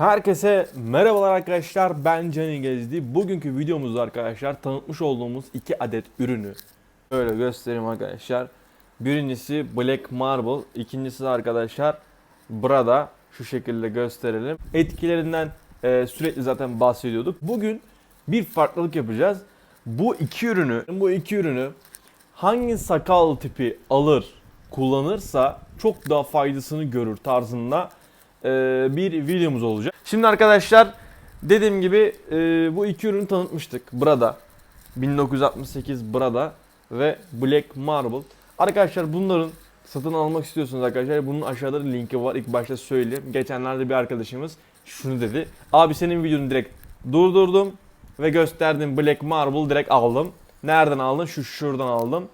Herkese merhabalar arkadaşlar ben Cani Gezdi. Bugünkü videomuzda arkadaşlar tanıtmış olduğumuz iki adet ürünü öyle göstereyim arkadaşlar. Birincisi Black Marble, ikincisi arkadaşlar Brada şu şekilde gösterelim. Etkilerinden e, sürekli zaten bahsediyorduk. Bugün bir farklılık yapacağız. Bu iki ürünü, bu iki ürünü hangi sakal tipi alır, kullanırsa çok daha faydasını görür tarzında bir videomuz olacak. Şimdi arkadaşlar dediğim gibi e, bu iki ürünü tanıtmıştık. Brada 1968 Brada ve Black Marble. Arkadaşlar bunların satın almak istiyorsunuz arkadaşlar. Bunun aşağıda linki var. İlk başta söyleyeyim. Geçenlerde bir arkadaşımız şunu dedi. Abi senin videonu direkt durdurdum ve gösterdim Black Marble direkt aldım. Nereden aldın? Şu şuradan aldım.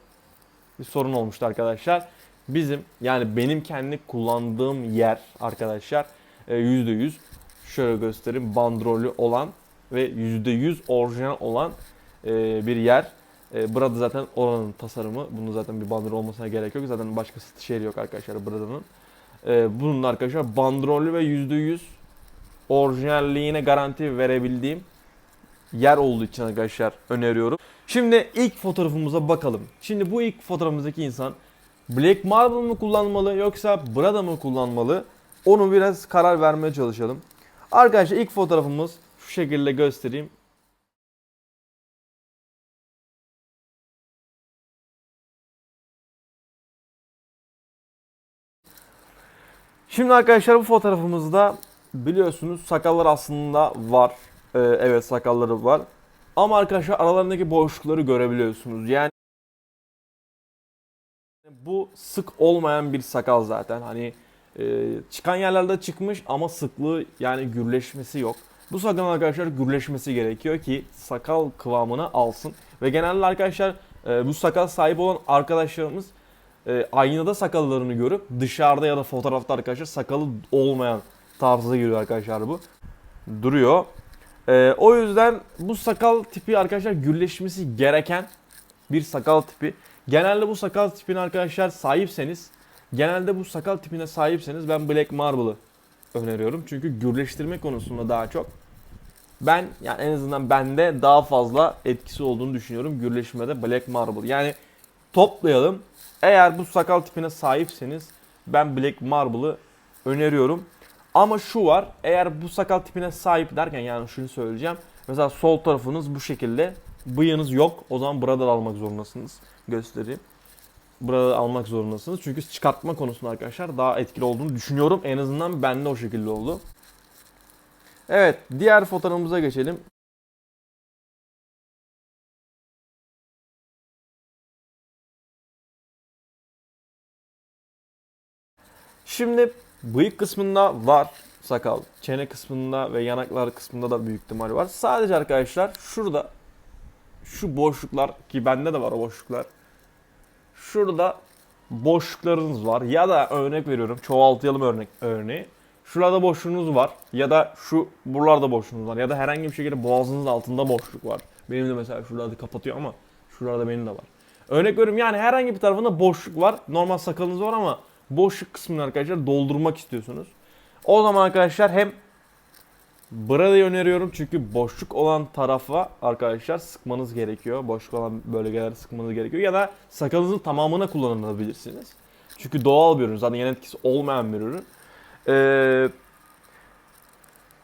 Bir sorun olmuştu arkadaşlar. Bizim yani benim kendi kullandığım yer arkadaşlar e, %100 şöyle göstereyim bandrolü olan ve %100 orijinal olan e, bir yer. E, Burada zaten oranın tasarımı. Bunun zaten bir bandrol olmasına gerek yok. Zaten başka yeri yok arkadaşlar Brada'nın. E, Bunun da arkadaşlar bandrollü ve %100 orijinalliğine garanti verebildiğim yer olduğu için arkadaşlar öneriyorum. Şimdi ilk fotoğrafımıza bakalım. Şimdi bu ilk fotoğrafımızdaki insan Black Marble mı kullanmalı yoksa Brada mı kullanmalı? Onu biraz karar vermeye çalışalım. Arkadaşlar ilk fotoğrafımız şu şekilde göstereyim. Şimdi arkadaşlar bu fotoğrafımızda biliyorsunuz sakallar aslında var. Ee, evet sakalları var. Ama arkadaşlar aralarındaki boşlukları görebiliyorsunuz. Yani bu sık olmayan bir sakal zaten. Hani e, çıkan yerlerde çıkmış ama sıklığı yani gürleşmesi yok. Bu sakal arkadaşlar gürleşmesi gerekiyor ki sakal kıvamını alsın. Ve genelde arkadaşlar e, bu sakal sahibi olan arkadaşlarımız e, aynada sakallarını görüp dışarıda ya da fotoğrafta arkadaşlar sakalı olmayan tarzda giriyor arkadaşlar bu. Duruyor. E, o yüzden bu sakal tipi arkadaşlar gürleşmesi gereken bir sakal tipi. Genelde bu sakal tipine arkadaşlar sahipseniz, genelde bu sakal tipine sahipseniz ben Black Marble'ı öneriyorum. Çünkü gürleştirme konusunda daha çok ben yani en azından bende daha fazla etkisi olduğunu düşünüyorum gürleşmede Black Marble. Yani toplayalım. Eğer bu sakal tipine sahipseniz ben Black Marble'ı öneriyorum. Ama şu var. Eğer bu sakal tipine sahip derken yani şunu söyleyeceğim. Mesela sol tarafınız bu şekilde. Bıyığınız yok. O zaman burada almak zorundasınız. Göstereyim. Burada almak zorundasınız. Çünkü çıkartma konusunda arkadaşlar daha etkili olduğunu düşünüyorum. En azından bende o şekilde oldu. Evet, diğer fotoğrafımıza geçelim. Şimdi bıyık kısmında var sakal. Çene kısmında ve yanaklar kısmında da büyük ihtimal var. Sadece arkadaşlar şurada şu boşluklar ki bende de var o boşluklar. Şurada boşluklarınız var ya da örnek veriyorum çoğaltıyalım örnek örneği. Şurada boşluğunuz var ya da şu buralarda boşluğunuz var ya da herhangi bir şekilde boğazınızın altında boşluk var. Benim de mesela şuralarda kapatıyor ama şuralarda benim de var. Örnek veriyorum yani herhangi bir tarafında boşluk var. Normal sakalınız var ama boşluk kısmını arkadaşlar doldurmak istiyorsunuz. O zaman arkadaşlar hem Brada'yı öneriyorum çünkü boşluk olan tarafa arkadaşlar sıkmanız gerekiyor. Boşluk olan bölgelere sıkmanız gerekiyor. Ya da sakalınızın tamamına kullanabilirsiniz. Çünkü doğal bir ürün. Zaten yan etkisi olmayan bir ürün. Ee,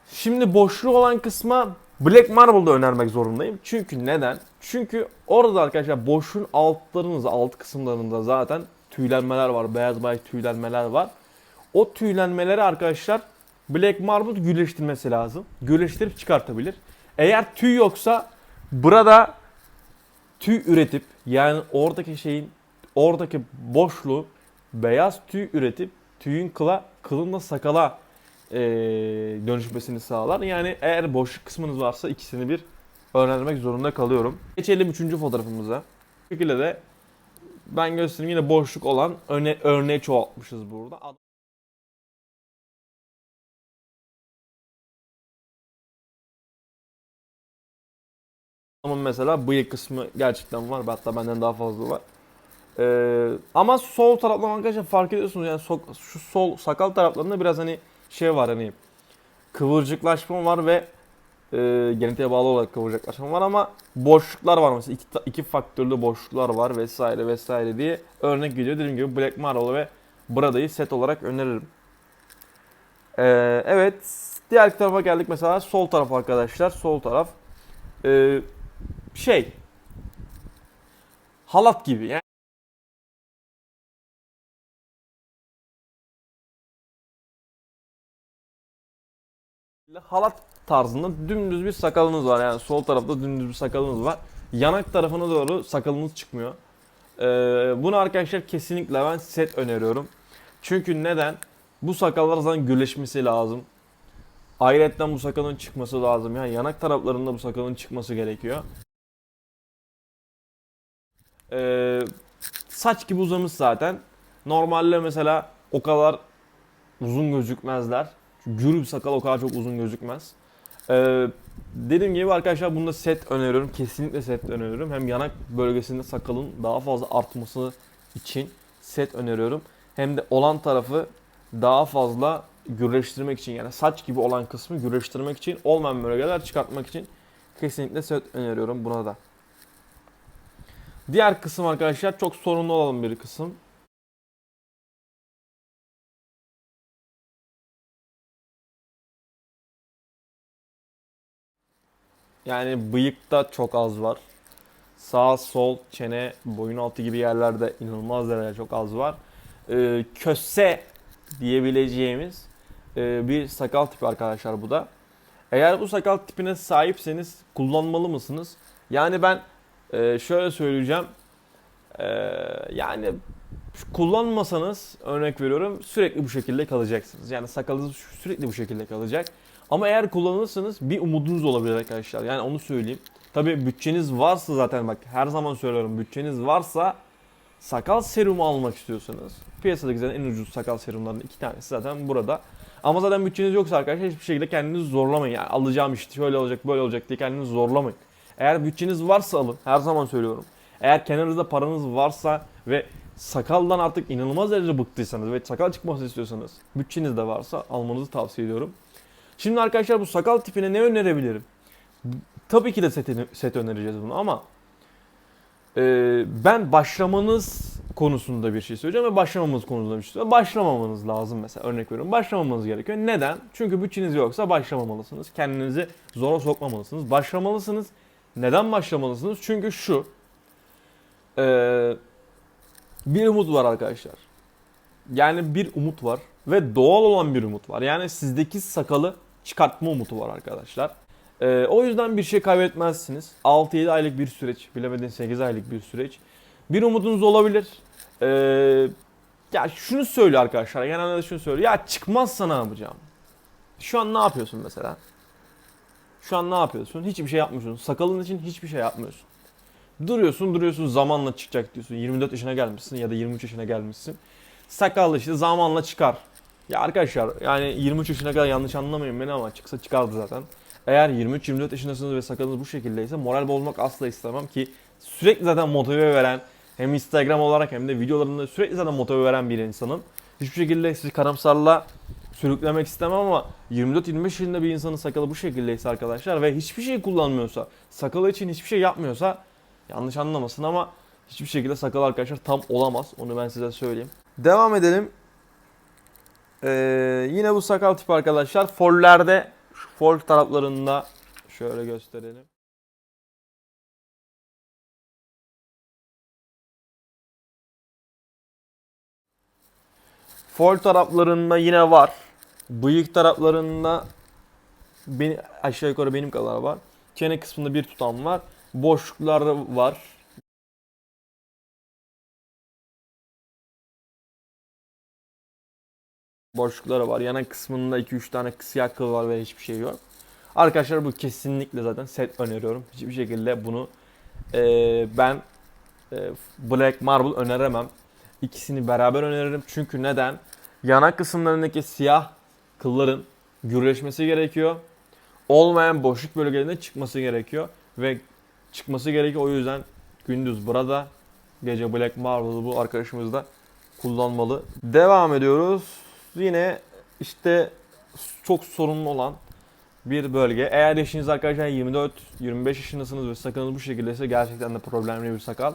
şimdi boşluğu olan kısma Black Marble'da önermek zorundayım. Çünkü neden? Çünkü orada arkadaşlar boşluğun altlarınızda, alt kısımlarında zaten tüylenmeler var. Beyaz beyaz tüylenmeler var. O tüylenmeleri arkadaşlar Black Marble gürleştirmesi lazım. Gürleştirip çıkartabilir. Eğer tüy yoksa burada tüy üretip yani oradaki şeyin oradaki boşluğu beyaz tüy üretip tüyün kıla kılın da sakala eee, dönüşmesini sağlar. Yani eğer boşluk kısmınız varsa ikisini bir öğrenmek zorunda kalıyorum. Geçelim üçüncü fotoğrafımıza. Bu şekilde de ben göstereyim yine boşluk olan örne örneği çoğaltmışız burada. Ama mesela bıyık kısmı gerçekten var. Hatta benden daha fazla var. Ee, ama sol taraftan arkadaşlar fark ediyorsunuz yani so- şu sol sakal taraflarında biraz hani şey var hani kıvırcıklaşma var ve e, genetiğe bağlı olarak kıvırcıklaşma var ama boşluklar var mesela iki, iki faktörlü boşluklar var vesaire vesaire diye örnek gidiyor. Dediğim gibi Black Marble ve Brada'yı set olarak öneririm. E, evet diğer tarafa geldik mesela sol taraf arkadaşlar sol taraf e, şey halat gibi yani halat tarzında dümdüz bir sakalınız var. Yani sol tarafta dümdüz bir sakalınız var. Yanak tarafına doğru sakalınız çıkmıyor. Ee, bunu arkadaşlar kesinlikle ben set öneriyorum. Çünkü neden? Bu sakallar zaten gürleşmesi lazım. Ayrıca bu sakalın çıkması lazım. Yani yanak taraflarında bu sakalın çıkması gerekiyor. Ee, saç gibi uzamış zaten. Normalde mesela o kadar uzun gözükmezler. Çünkü Gür bir sakal o kadar çok uzun gözükmez. Ee, dediğim gibi arkadaşlar bunda set öneriyorum. Kesinlikle set öneriyorum. Hem yanak bölgesinde sakalın daha fazla artması için set öneriyorum. Hem de olan tarafı daha fazla gürleştirmek için yani saç gibi olan kısmı gürleştirmek için olmayan bölgeler çıkartmak için kesinlikle set öneriyorum buna da. Diğer kısım arkadaşlar çok sorunlu olan bir kısım. Yani bıyıkta çok az var. Sağ, sol, çene, boyun altı gibi yerlerde inanılmaz derecede çok az var. Ee, köse diyebileceğimiz e, bir sakal tipi arkadaşlar bu da. Eğer bu sakal tipine sahipseniz kullanmalı mısınız? Yani ben e, şöyle söyleyeceğim. E, yani kullanmasanız örnek veriyorum sürekli bu şekilde kalacaksınız. Yani sakalınız sürekli bu şekilde kalacak. Ama eğer kullanırsanız bir umudunuz olabilir arkadaşlar. Yani onu söyleyeyim. Tabi bütçeniz varsa zaten bak her zaman söylüyorum bütçeniz varsa sakal serumu almak istiyorsanız piyasadaki zaten en ucuz sakal serumlarının iki tanesi zaten burada. Ama zaten bütçeniz yoksa arkadaşlar hiçbir şekilde kendinizi zorlamayın. Yani alacağım işte şöyle olacak böyle olacak diye kendinizi zorlamayın. Eğer bütçeniz varsa alın. Her zaman söylüyorum. Eğer kenarınızda paranız varsa ve sakaldan artık inanılmaz derecede bıktıysanız ve sakal çıkmasını istiyorsanız bütçeniz de varsa almanızı tavsiye ediyorum. Şimdi arkadaşlar bu sakal tipine ne önerebilirim? Tabii ki de set, set önereceğiz bunu ama e, ben başlamanız konusunda bir şey söyleyeceğim ve başlamamanız konusunda bir şey söyleyeceğim. Başlamamanız lazım mesela örnek veriyorum. Başlamamanız gerekiyor. Neden? Çünkü bütçeniz yoksa başlamamalısınız. Kendinizi zora sokmamalısınız. Başlamalısınız. Neden başlamalısınız? Çünkü şu. E, bir umut var arkadaşlar. Yani bir umut var ve doğal olan bir umut var. Yani sizdeki sakalı çıkartma umutu var arkadaşlar. Ee, o yüzden bir şey kaybetmezsiniz. 6-7 aylık bir süreç, bilemedin 8 aylık bir süreç. Bir umudunuz olabilir. Ee, ya şunu söylüyor arkadaşlar, genelde şunu söylüyor. Ya çıkmazsa ne yapacağım? Şu an ne yapıyorsun mesela? Şu an ne yapıyorsun? Hiçbir şey yapmıyorsun. Sakalın için hiçbir şey yapmıyorsun. Duruyorsun duruyorsun zamanla çıkacak diyorsun. 24 yaşına gelmişsin ya da 23 yaşına gelmişsin. Sakallı işte zamanla çıkar. Ya arkadaşlar yani 23 yaşına kadar yanlış anlamayın beni ama çıksa çıkardı zaten. Eğer 23-24 yaşındasınız ve sakalınız bu şekildeyse moral bozmak asla istemem ki sürekli zaten motive veren hem Instagram olarak hem de videolarında sürekli zaten motive veren bir insanım. Hiçbir şekilde sizi karamsarla sürüklemek istemem ama 24-25 yaşında bir insanın sakalı bu şekildeyse arkadaşlar ve hiçbir şey kullanmıyorsa, sakalı için hiçbir şey yapmıyorsa yanlış anlamasın ama hiçbir şekilde sakal arkadaşlar tam olamaz. Onu ben size söyleyeyim. Devam edelim. Ee, yine bu sakal tipi arkadaşlar follerde şu fol taraflarında şöyle gösterelim. Fol taraflarında yine var. Bıyık taraflarında beni, aşağı yukarı benim kadar var. Çene kısmında bir tutam var. Boşluklar var. boşlukları var. Yanak kısmında 2-3 tane siyah kıl var ve hiçbir şey yok. Arkadaşlar bu kesinlikle zaten set öneriyorum. Hiçbir şekilde bunu e, ben e, Black Marble öneremem. İkisini beraber öneririm. Çünkü neden? Yanak kısımlarındaki siyah kılların gürleşmesi gerekiyor. Olmayan boşluk bölgelerinde çıkması gerekiyor. Ve çıkması gerekiyor. O yüzden gündüz burada, gece Black Marble'ı bu arkadaşımız da kullanmalı. Devam ediyoruz. Yine işte çok sorunlu olan bir bölge. Eğer yaşınız arkadaşlar 24-25 yaşındasınız ve sakalınız bu şekildeyse gerçekten de problemli bir sakal.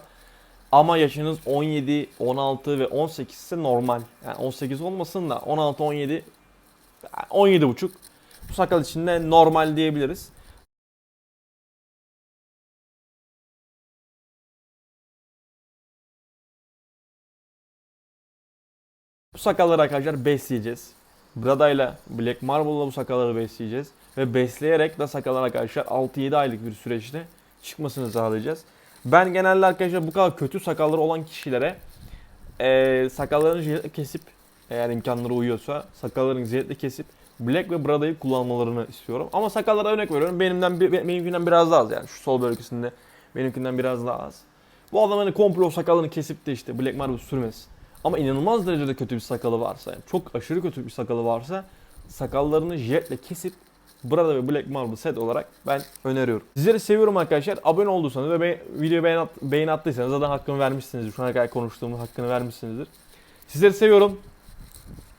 Ama yaşınız 17, 16 ve 18 ise normal. Yani 18 olmasın da 16, 17, 17 buçuk. Bu sakal için de normal diyebiliriz. Bu sakalları arkadaşlar besleyeceğiz. Brada'yla Black Marble'la bu sakalları besleyeceğiz. Ve besleyerek de sakallar arkadaşlar 6-7 aylık bir süreçte çıkmasını sağlayacağız. Ben genelde arkadaşlar bu kadar kötü sakalları olan kişilere eee sakallarını kesip eğer imkanları uyuyorsa sakallarını jiletle kesip Black ve Brada'yı kullanmalarını istiyorum. Ama sakallara örnek veriyorum. Benimden benimkinden biraz daha az yani şu sol bölgesinde benimkinden biraz daha az. Bu adam hani komple o sakalını kesip de işte Black Marble sürmesin. Ama inanılmaz derecede kötü bir sakalı varsa, yani çok aşırı kötü bir sakalı varsa sakallarını jetle kesip Brada ve Black Marble set olarak ben öneriyorum. Sizleri seviyorum arkadaşlar. Abone olduysanız ve be- videoya beğen, at, beğeni attıysanız zaten hakkını vermişsinizdir. Şu ana kadar konuştuğumun hakkını vermişsinizdir. Sizleri seviyorum.